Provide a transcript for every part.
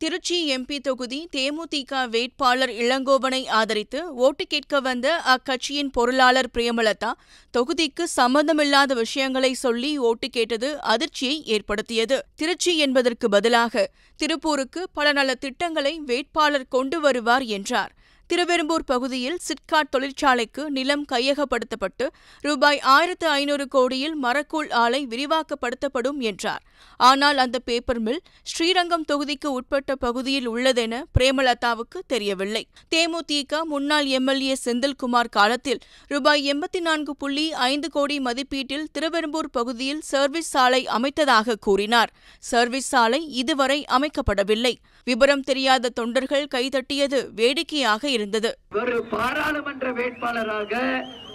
Trichy MP தொகுதி தேமுதிக வேட்பாளர் இளங்கோவனை ஆதரித்து ஓட்டு கேட்க வந்த அக்கட்சியின் பொருளாளர் பிரியமலதா தொகுதிக்கு சம்பந்தமில்லாத விஷயங்களை சொல்லி ஓட்டு கேட்டது அதிர்ச்சியை ஏற்படுத்தியது. திருச்சி என்பதற்கு பதிலாக திருப்பூருக்கு பல நல திட்டங்களை வேட்பாளர் கொண்டு வருவார் என்றார். திருவெரும்பூர் பகுதியில் சிட்காட் தொழிற்சாலைக்கு நிலம் கையகப்படுத்தப்பட்டு ரூபாய் ஆயிரத்து ஐநூறு கோடியில் மரக்கூழ் ஆலை விரிவாக்கப்படுத்தப்படும் என்றார். ஆனால் அந்த பேப்பர் மில் ஸ்ரீரங்கம் தொகுதிக்கு உட்பட்ட பகுதியில் உள்ளதென பிரேமலதாவுக்கு தெரியவில்லை. தேமுதிக முன்னாள் எம்எல்ஏ செந்தில்குமார் காலத்தில் ரூபாய் எண்பத்தி நான்கு புள்ளி ஐந்து கோடி மதிப்பீட்டில் திருவெரும்பூர் பகுதியில் சர்வீஸ் சாலை அமைத்ததாக கூறினார். சர்வீஸ் சாலை இதுவரை அமைக்கப்படவில்லை. விபரம் தெரியாத தொண்டர்கள் கைதட்டியது வேடிக்கையாக இருந்தது. ஒரு பாராளுமன்ற வேட்பாளராக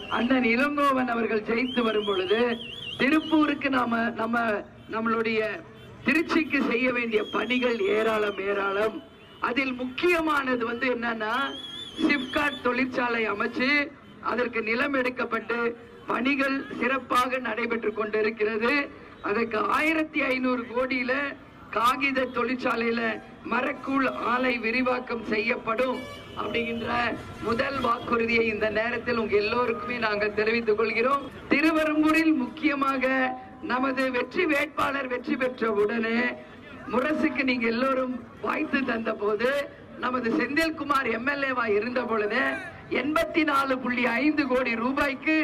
அண்ணன் இளங்கோவன் அவர்கள் ஜெயித்து வரும் பொழுது திருப்பூருக்கு நாம நம்ம நம்மளுடைய திருச்சிக்கு செய்ய வேண்டிய பணிகள் ஏராளம் ஏராளம். அதில் முக்கியமானது வந்து என்னன்னா சிப்காட் தொழிற்சாலை அமைச்சு அதற்கு நிலம் எடுக்கப்பட்டு பணிகள் சிறப்பாக நடைபெற்று கொண்டிருக்கிறது. அதற்கு ஆயிரத்தி ஐநூறு கோடியில காகித தொழிற்சாலையில மரக்கூழ் ஆலை விரிவாக்கம் செய்யப்படும் அப்படிங்கிற முதல் வாக்குறுதியை இந்த நேரத்தில் உங்க எல்லோருக்குமே நாங்கள் தெரிவித்துக் கொள்கிறோம். திருவெரும்பூரில் முக்கியமாக நமது வெற்றி வேட்பாளர் வெற்றி பெற்ற உடனே முரசுக்கு நீங்க எல்லோரும் வாய்த்து தந்த போது நமது செந்தில்குமார் எம்எல்ஏவா இருந்த பொழுது எண்பத்தி நாலு புள்ளி ஐந்து கோடி ரூபாய்க்கு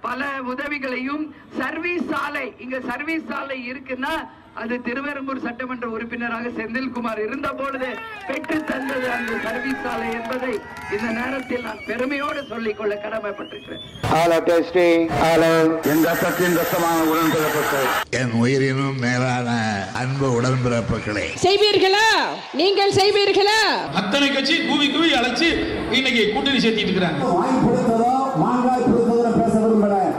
பல உதவிகளையும் சர்வீஸ் சாலை இங்க சர்வீஸ் சாலை இருக்குன்னா அது திருவெரும்பூர் சட்டமன்ற உறுப்பினராக செந்தில்குமார் இருந்த பொழுது பெற்று தந்தது அந்த சர்வீஸ் சாலை என்பதை இந்த நேரத்தில் நான் பெருமையோடு சொல்லிக்கொள்ள கடமைப்பட்டிருக்கிறேன். என் உயிரினும் மேலான அன்பு உடன்பிறப்புகளே செய்வீர்களா? நீங்கள் செய்வீர்களா? அத்தனை கட்சி கூவி கூவி அழைச்சு இன்னைக்கு கூட்டணி சேர்த்திட்டு இருக்கிறாங்க.